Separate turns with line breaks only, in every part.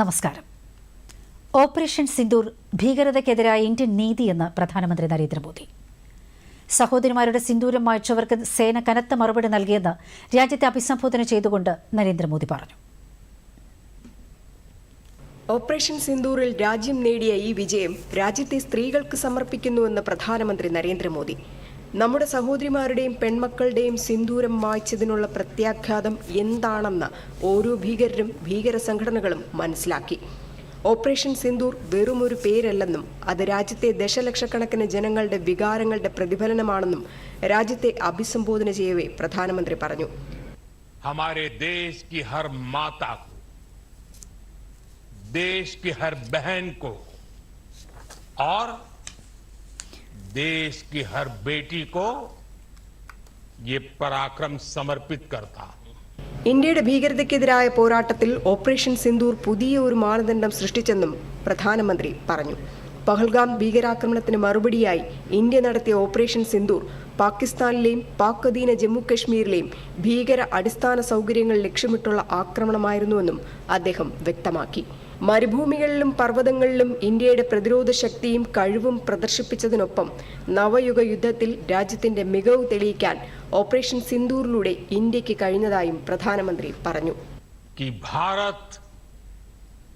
നമസ്കാരം. ഓപ്പറേഷൻ സിന്ദൂർ ഭീകരതയ്ക്കെതിരായ ഇന്ത്യൻ നീതിയെന്ന് പ്രധാനമന്ത്രി നരേന്ദ്രമോദി. സഹോദരിമാരുടെ സിന്ദൂരം മായ്ച്ചവർക്ക് സേന കനത്ത മറുപടി നൽകിയെന്ന് രാജ്യത്തെ അഭിസംബോധന ചെയ്തുകൊണ്ട് നരേന്ദ്രമോദി പറഞ്ഞു.
ഓപ്പറേഷൻ സിന്ദൂറിൽ രാജ്യം നേടിയ ഈ വിജയം രാജ്യത്തെ സ്ത്രീകൾക്ക് സമർപ്പിക്കുന്നുവെന്ന് പ്രധാനമന്ത്രി നരേന്ദ്രമോദി. നമ്മുടെ സഹോദരിമാരുടെയും പെൺമക്കളുടെയും സിന്ദൂരം മായ്ച്ചതിനുള്ള പ്രത്യാഘാതം എന്താണെന്ന് ഓരോ ഭീകരരും ഭീകര സംഘടനകളും മനസ്സിലാക്കി. ഓപ്പറേഷൻ സിന്ദൂർ വെറുമൊരു പേരല്ലെന്നും അത് രാജ്യത്തെ ദശലക്ഷക്കണക്കിന് ജനങ്ങളുടെ വികാരങ്ങളുടെ പ്രതിഫലനമാണെന്നും രാജ്യത്തെ അഭിസംബോധന ചെയ്യവേ പ്രധാനമന്ത്രി പറഞ്ഞു.
ദേശ് ഹർ ബഹൻ കോ और देश की हर बेटी को ये पराक्रम समर्पित करता हूं
ഇന്ത്യയുടെ ഭീകരതയ്ക്കെതിരായ പോരാട്ടത്തിൽ ഓപ്പറേഷൻ സിന്ദൂർ പുതിയ ഒരു മാനദണ്ഡം സൃഷ്ടിച്ചെന്നും പ്രധാനമന്ത്രി പറഞ്ഞു പഹൽഗാം ഭീകരാക്രമണത്തിന് മറുപടിയായി ഇന്ത്യ നടത്തിയ ഓപ്പറേഷൻ സിന്ദൂർ പാകിസ്ഥാനിലെയും പാക് അധീന ജമ്മു കശ്മീരിലെയും ഭീകര അടിസ്ഥാന സൗകര്യങ്ങൾ ലക്ഷ്യമിട്ടുള്ള ആക്രമണമായിരുന്നുവെന്നും അദ്ദേഹം വ്യക്തമാക്കി മരുഭൂമികളിലും പർവ്വതങ്ങളിലും ഇന്ത്യയുടെ പ്രതിരോധ ശക്തിയും കഴിവും പ്രദർശിപ്പിച്ചതിനൊപ്പം നവയുഗ യുദ്ധത്തിൽ രാജ്യത്തിന്റെ മികവ് തെളിയിക്കാൻ ഓപ്പറേഷൻ സിന്ദൂറിലൂടെ ഇന്ത്യക്ക് കഴിഞ്ഞതായും പ്രധാനമന്ത്രി പറഞ്ഞു
कि भारत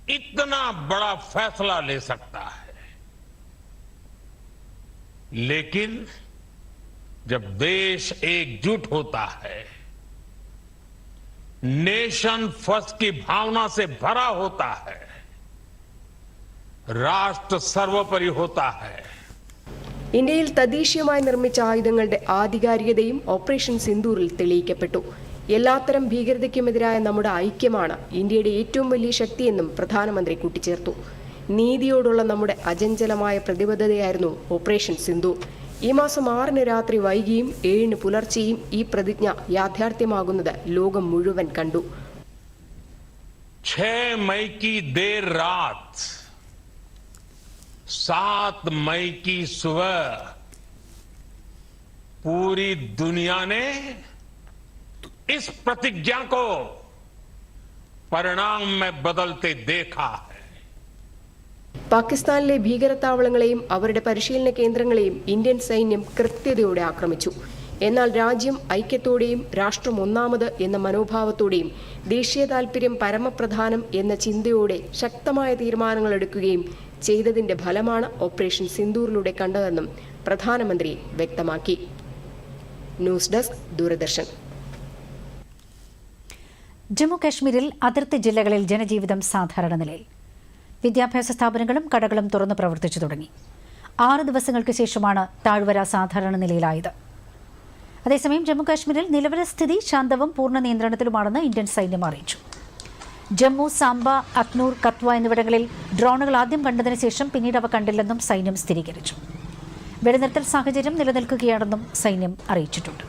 इतना बड़ा फैसला ले सकता है लेकिन जब देश एकजुट होता है नेशन फर्स्ट की भावना से भरा होता है രാഷ്ട്ര സർവപരി
ഇന്ത്യയിൽ തദ്ദേശീയമായി നിർമ്മിച്ച ആയുധങ്ങളുടെ ആധികാരികതയും ഓപ്പറേഷൻ സിന്ദൂറിൽ തെളിയിക്കപ്പെട്ടു. എല്ലാത്തരം ഭീകരതയ്ക്കുമെതിരായ നമ്മുടെ ഐക്യമാണ് ഇന്ത്യയുടെ ഏറ്റവും വലിയ ശക്തിയെന്നും പ്രധാനമന്ത്രി കൂട്ടിച്ചേർത്തു. നീതിയോടുള്ള നമ്മുടെ അജഞ്ചലമായ പ്രതിബദ്ധതയായിരുന്നു ഓപ്പറേഷൻ സിന്ധു ഈ മാസം ആറിന് രാത്രി വൈകിയും ഏഴിന് പുലർച്ചെയും ഈ പ്രതിജ്ഞ യാഥാർത്ഥ്യമാകുന്നത് ലോകം മുഴുവൻ കണ്ടു.
6 മൈ ദേർ രാത്. सात मई की सुबह पूरी दुनिया ने इस प्रतिज्ञा को परिणाम में बदलते देखा है
പാകിസ്ഥാനിലെ ഭീകരത്താവളങ്ങളെയും അവരുടെ പരിശീലന കേന്ദ്രങ്ങളെയും ഇന്ത്യൻ സൈന്യം കൃത്യതയോടെ ആക്രമിച്ചു എന്നാൽ രാജ്യം ഐക്യത്തോടെയും രാഷ്ട്രം ഒന്നാമത് എന്ന മനോഭാവത്തോടെയും ദേശീയ താൽപര്യം പരമപ്രധാനം എന്ന ചിന്തയോടെ ശക്തമായ തീരുമാനങ്ങൾ എടുക്കുകയും ചെയ്തതിന്റെ ഫലമാണ് ഓപ്പറേഷൻ സിന്ദൂറിലൂടെ കണ്ടതെന്നും പ്രധാനമന്ത്രി വ്യക്തമാക്കി. News desk Doordarshan.
ജമ്മു കാശ്മീരിൽ അതിർത്തി ജില്ലകളിൽ ജനജീവിതം സാധാരണ നിലയിൽ. വിദ്യാഭ്യാസ സ്ഥാപനങ്ങളും കടകളും തുറന്നു പ്രവർത്തിച്ചു തുടങ്ങി. ആറ് ദിവസങ്ങൾക്ക് ശേഷമാണ് താഴ്വര സാധാരണ നിലയിലായത്. അതേസമയം ജമ്മുകാശ്മീരിൽ നിലവിലെ സ്ഥിതി ശാന്തവും പൂർണ നിയന്ത്രണത്തിലുമാണെന്ന് ഇന്ത്യൻ സൈന്യം അറിയിച്ചു. ജമ്മു സാംബ അക്നൂർ കത്വ എന്നിവിടങ്ങളിൽ ഡ്രോണുകൾ ആദ്യം കണ്ടതിന് ശേഷം പിന്നീട് അവ കണ്ടില്ലെന്നും സൈന്യം സ്ഥിരീകരിച്ചു. വെടിനിർത്തൽ സാഹചര്യം നിലനിൽക്കുകയാണെന്നും സൈന്യം അറിയിച്ചിട്ടുണ്ട്.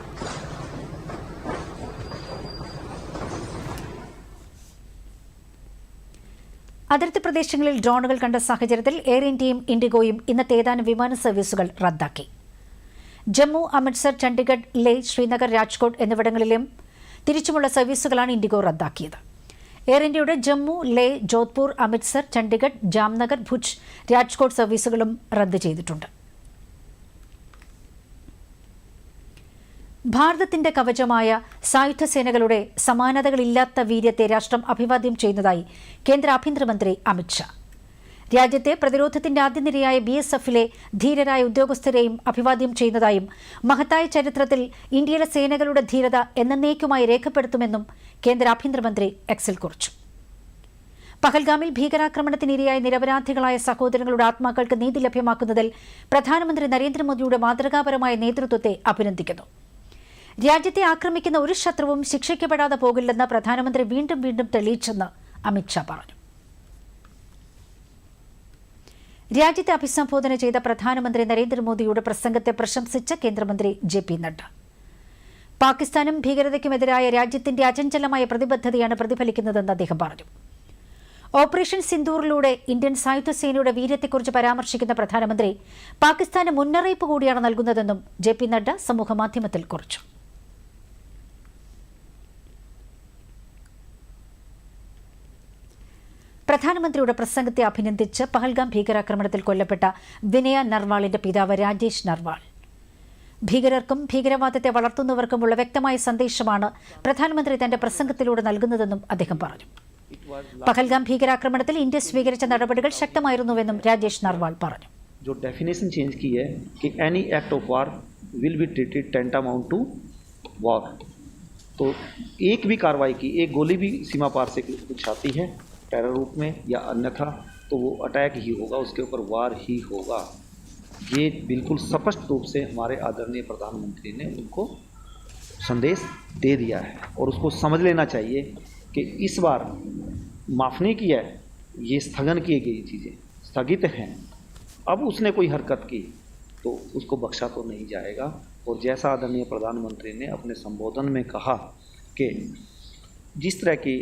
അതിർത്തി പ്രദേശങ്ങളിൽ ഡ്രോണുകൾ കണ്ട സാഹചര്യത്തിൽ എയർ ഇന്ത്യയും ഇൻഡിഗോയും ഇന്നത്തെ ഏതാനും വിമാന സർവീസുകൾ റദ്ദാക്കി. ജമ്മു അമൃത്സർ ചണ്ഡിഗഡ് ലേ ശ്രീനഗർ രാജ്കോട്ട് എന്നിവിടങ്ങളിലും തിരിച്ചുമുള്ള സർവീസുകളാണ് ഇൻഡിഗോ റദ്ദാക്കിയത്. എയർ ഇന്ത്യയുടെ ജമ്മു ലേ ജോധ്പൂർ അമൃത്സർ ചണ്ഡിഗഡ് ജാംനഗർ ഭുജ് രാജ്കോട്ട് സർവീസുകളും റദ്ദ് ചെയ്തിട്ടുണ്ട്. ഭാരതത്തിന്റെ കവചമായ സായുധ സേനകളുടെ സമാനതകളില്ലാത്ത വീര്യത്തെ രാഷ്ട്രം അഭിവാദ്യം ചെയ്യുന്നതായി കേന്ദ്ര ആഭ്യന്തരമന്ത്രി അമിത്ഷാ രാജ്യത്തെ പ്രതിരോധത്തിന്റെ ആദ്യനിരയായ ബി എസ് എഫിലെ ധീരരായ ഉദ്യോഗസ്ഥരെയും അഭിവാദ്യം ചെയ്യുന്നതായും മഹത്തായ ചരിത്രത്തിൽ ഇന്ത്യയിലെ സേനകളുടെ ധീരത എന്നേക്കുമായി രേഖപ്പെടുത്തുമെന്നും കേന്ദ്ര ആഭ്യന്തരമന്ത്രി എക്സിൽ കുറിച്ചു. പഹൽഗാമിൽ ഭീകരാക്രമണത്തിനിരയായ നിരപരാധികളായ സഹോദരങ്ങളുടെ ആത്മാക്കൾക്ക് നീതി ലഭ്യമാക്കുന്നതിൽ പ്രധാനമന്ത്രി നരേന്ദ്രമോദിയുടെ മാതൃകാപരമായ നേതൃത്വത്തെ അഭിനന്ദിക്കുന്നു. രാജ്യത്തെ ആക്രമിക്കുന്ന ഒരു ശത്രുവും ശിക്ഷിക്കപ്പെടാതെ പോകില്ലെന്ന് പ്രധാനമന്ത്രി വീണ്ടും വീണ്ടും തെളിയിച്ചെന്ന് അമിത്ഷാ പറഞ്ഞു. രാജ്യത്തെ അഭിസംബോധന ചെയ്ത പ്രധാനമന്ത്രി നരേന്ദ്രമോദിയുടെ പ്രസംഗത്തെ പ്രശംസിച്ച കേന്ദ്രമന്ത്രി ജെ പി നഡ്ഡ. പാകിസ്ഥാനും ഭീകരതയ്ക്കുമെതിരായ രാജ്യത്തിന്റെ അചഞ്ചലമായ പ്രതിബദ്ധതയാണ് പ്രതിഫലിക്കുന്നതെന്ന് അദ്ദേഹം പറഞ്ഞു. ഓപ്പറേഷൻ സിന്ദൂറിലൂടെ ഇന്ത്യൻ സായുധസേനയുടെ വീര്യത്തെക്കുറിച്ച് പരാമർശിക്കുന്ന പ്രധാനമന്ത്രി പാകിസ്ഥാന് മുന്നറിയിപ്പ് കൂടിയാണ് നൽകുന്നതെന്നും ജെ പി നഡ്ഡ സമൂഹമാധ്യമത്തിൽ കുറിച്ചു. പ്രധാനമന്ത്രിയുടെ പ്രസംഗത്തെ അഭിനന്ദിച്ച് പഹൽഗാം ഭീകരാക്രമണത്തിൽ കൊല്ലപ്പെട്ട വിനയ നർവാളിന്റെ പിതാവ് രാജേഷ് നർവാൾ ഭീകരർക്കും ഭീകരവാദത്തെ വളർത്തുന്നവർക്കുമുള്ള വ്യക്തമായ സന്ദേശമാണ് പ്രധാനമന്ത്രി തന്റെ പ്രസംഗത്തിലൂടെ നൽകുന്നതെന്നും അദ്ദേഹം പറഞ്ഞു പഹൽഗാം ഭീകരാക്രമണത്തിൽ ഇന്ത്യ സ്വീകരിച്ച നടപടികൾ ശക്തമായിരുന്നുവെന്നും രാജേഷ് നർവാൾ പറഞ്ഞു
जो डेफिनेशन चेंज की है कि any act of war will be treated tantamount to war तो एक भी कार्रवाई की एक गोली भी सीमा पार से कुछ आती है टेरर रूप में या अन्यथा तो वो अटैक ही होगा, उसके ऊपर वार ही होगा। ये बिल्कुल स्पष्ट रूप से हमारे आदरणीय प्रधानमंत्री ने उनको संदेश दे दिया है। और उसको समझ लेना चाहिए कि इस बार माफ़ नहीं किया है, ये स्थगन किए गई चीज़ें, स्थगित हैं। अब उसने कोई हरकत की तो उसको बख्शा तो नहीं जाएगा। और जैसा आदरणीय प्रधानमंत्री ने अपने संबोधन में कहा कि जिस तरह की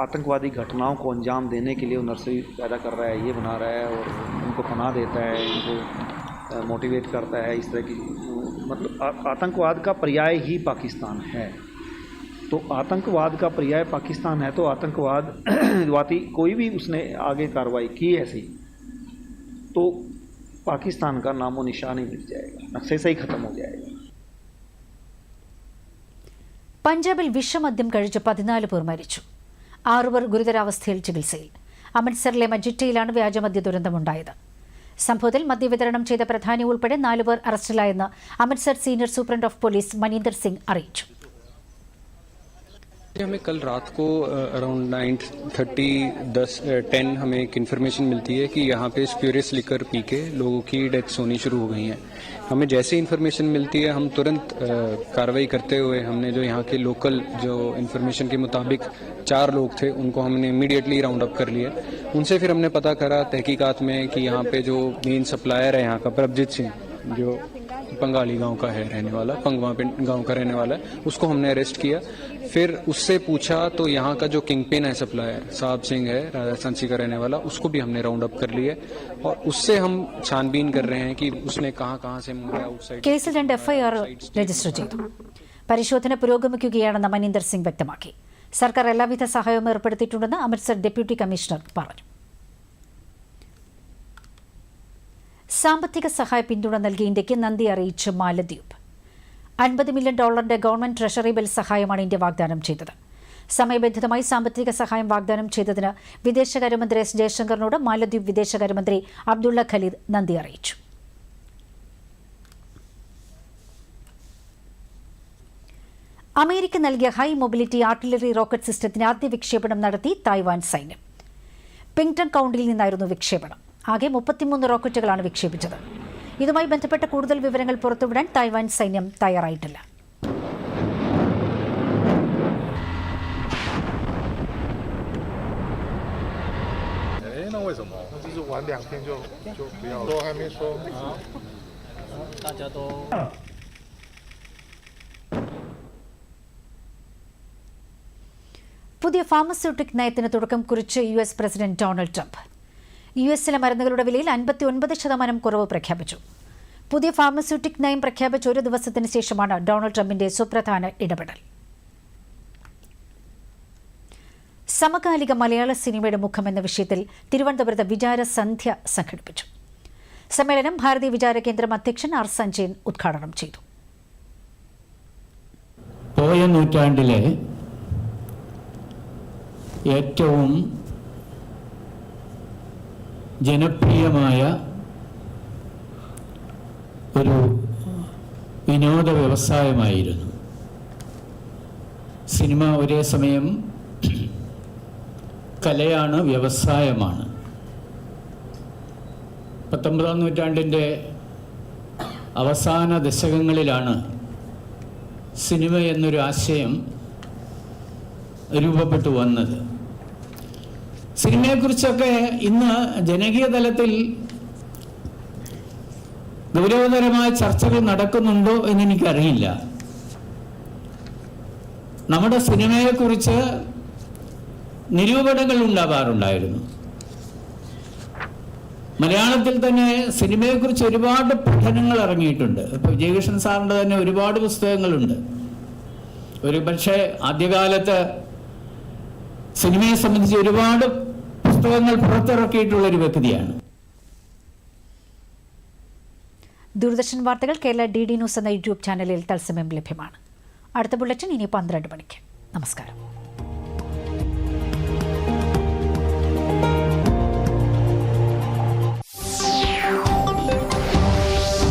आतंकवादी घटनाओं को अंजाम देने के लिए वो नर्सरी पैदा कर रहा है ये बना रहा है और उनको पनाह देता है इनको मोटिवेट करता है इस तरह की मतलब आ- आतंकवाद का पर्याय ही पाकिस्तान है तो आतंकवाद का पर्याय पाकिस्तान है तो आतंकवाद वाती कोई भी उसने आगे कार्रवाई की ऐसी तो पाकिस्तान का नामो निशान ही मिट जाएगा नक्शे से ही ख़त्म हो जाएगा
പഞ്ചാബിൽ വിഷമദ്യം കഴിച്ച് പതിനാല് പേർ മരിച്ചു ആറുപേർ ഗുരുതരാവസ്ഥയിൽ ചികിത്സയിൽ. അമൃത്സറിലെ മജിറ്റയിലാണ് വ്യാജമദ്യ ദുരന്തമുണ്ടായത്. സംഭവത്തിൽ മദ്യവിതരണം ചെയ്ത പ്രധാനി ഉൾപ്പെടെ നാലുപേർ അറസ്റ്റിലായെന്ന് Amritsar senior superintendent of police Maninder Singh അറിയിച്ചു.
हमें कल रात को अराउंड नाइन थर्टी दस टेन हमें एक इन्फॉर्मेशन मिलती है कि यहाँ पे स्प्यूरियस लिकर पी के लोगों की डेथ्स होनी शुरू हो गई हैं। हमें जैसे इन्फॉर्मेशन मिलती है, हम तुरंत कार्रवाई करते हुए हमने जो यहाँ के लोकल जो इन्फॉर्मेशन के मुताबिक चार लोग थे, उनको हमने इमीडिएटली राउंड अप कर लिया। उनसे फिर हमने पता करा तहकीकात में कि यहाँ पे जो मेन सप्लायर है यहाँ का प्रभजीत सिंह, जो पंगाली गाँव का है, रहने वाला, पंगवा गाँव का रहने वाला है, उसको हमने अरेस्ट किया। फिर उससे पूछा तो यहाँ का जो किंग पिन है सप्लायर साहब सिंह है राजस्थान सी का रहने वाला उसको भी हमने राउंड अप कर लिया और उससे हम छानबीन कर रहे हैं कि उसने कहाँ कहाँ से मुंबई आउटसाइड
കേസിൽ രണ്ട് എഫ്ഐആർ രജിസ്റ്റർ ചെയ്തു പരിശോധന പുരോഗമിക്കുകയാണെന്ന് മനീന്ദർ സിംഗ് വ്യക്തമാക്കി സർക്കാർ എല്ലാവിധ സഹായവും ഏർപ്പെടുത്തിയിട്ടുണ്ടെന്ന് അമൃത്സർ ഡെപ്യൂട്ടി കമ്മീഷണർ പറഞ്ഞു സാമ്പത്തിക സഹായ പിന്തുണ നൽകി ഇന്ത്യക്ക് നന്ദി അറിയിച്ച് മാലദ്വീപ് അൻപത് മില്യൺ ഡോളറിന്റെ ഗവൺമെന്റ് ട്രഷറി ബിൽ സഹായമാണ് ഇന്ത്യ വാഗ്ദാനം ചെയ്തത്. സമയബന്ധിതമായി സാമ്പത്തിക സഹായം വാഗ്ദാനം ചെയ്തതിന് വിദേശകാര്യമന്ത്രി എസ് ജയശങ്കറിനോട് മാലദ്വീപ് വിദേശകാര്യമന്ത്രി അബ്ദുള്ള ഖലീദ് നന്ദി അറിയിച്ചു. അമേരിക്ക നൽകിയ ഹൈ മൊബിലിറ്റി ആർട്ടിലറി റോക്കറ്റ് സിസ്റ്റത്തിന് ആദ്യ വിക്ഷേപണം നടത്തി തായ്വാൻ സൈന്യം. പിങ്ടൺ കൗണ്ടിയിൽ നിന്നായിരുന്നു വിക്ഷേപണം. ആകെ മുപ്പത്തിമൂന്ന് റോക്കറ്റുകളാണ് വിക്ഷേപിച്ചത്. ഇതുമായി ബന്ധപ്പെട്ട കൂടുതൽ വിവരങ്ങൾ പുറത്തുവിടാൻ തായ്വാൻ സൈന്യം തയ്യാറായിട്ടില്ല. പുതിയ ഫാർമസ്യൂട്ടിക് നയത്തിന് തുടക്കം കുറിച്ച് U S president Donald Trump. U എസിലെ മരുന്നുകളുടെ വിലയിൽ അൻപത്തി ഒൻപത് ശതമാനം കുറവ് പ്രഖ്യാപിച്ചു. പുതിയ ഫാർമസ്യൂട്ടിക് നയം പ്രഖ്യാപിച്ച ഒരു ദിവസത്തിന് ശേഷമാണ് ഡൊണാൾഡ് ട്രംപിന്റെ സുപ്രധാന ഇടപെടൽ. സമകാലിക മലയാള സിനിമയുടെ മുഖമെന്ന വിഷയത്തിൽ തിരുവനന്തപുരത്ത് വിചാരസന്ധ്യ സംഘടിപ്പിച്ചു. സമ്മേളനം ഭാരതീയ വിചാര കേന്ദ്രം അധ്യക്ഷൻ ആർ സഞ്ജയൻ ഉദ്ഘാടനം ചെയ്തു.
പോയ നൂറ്റാണ്ടിലെ ഏറ്റവും ജനപ്രിയമായ ഒരു വിനോദ വ്യവസായമായിരുന്നു. സിനിമ ഒരേ സമയം കലയാണ് വ്യവസായമാണ്. പത്തൊമ്പതാം നൂറ്റാണ്ടിന്റെ അവസാന ദശകങ്ങളിലാണ് സിനിമ എന്നൊരു ആശയം രൂപപ്പെട്ടു വന്നത്. സിനിമയെക്കുറിച്ചൊക്കെ ഇന്ന് ജനകീയ തലത്തിൽ ഗൗരവതരമായ ചർച്ചകൾ നടക്കുന്നുണ്ടോ എന്ന് എനിക്കറിയില്ല നമ്മുടെ സിനിമയെക്കുറിച്ച് നിരൂപണങ്ങൾ ഉണ്ടാവാറുണ്ടായിരുന്നു. മലയാളത്തിൽ തന്നെ സിനിമയെക്കുറിച്ച് ഒരുപാട് പഠനങ്ങൾ ഇറങ്ങിയിട്ടുണ്ട്. ഇപ്പൊ വിജയകൃഷ്ണൻ സാറിന്റെ തന്നെ ഒരുപാട് പുസ്തകങ്ങളുണ്ട്. ഒരു പക്ഷേ ആദ്യകാലത്ത് സിനിമയെ സംബന്ധിച്ച് ഒരുപാട് പുസ്തകങ്ങൾ പുറത്തിറക്കിയിട്ടുള്ള ഒരു വ്യക്തിയാണ്.
ദൂരദർശൻ വാർത്തകൾ കേരള ഡി ഡി ന്യൂസ് എന്ന യൂട്യൂബ് ചാനലിൽ തത്സമയം ലഭ്യമാണ്. അടുത്ത ബുള്ളറ്റിൻ ഇനി പന്ത്രണ്ട് മണിക്ക്. നമസ്കാരം.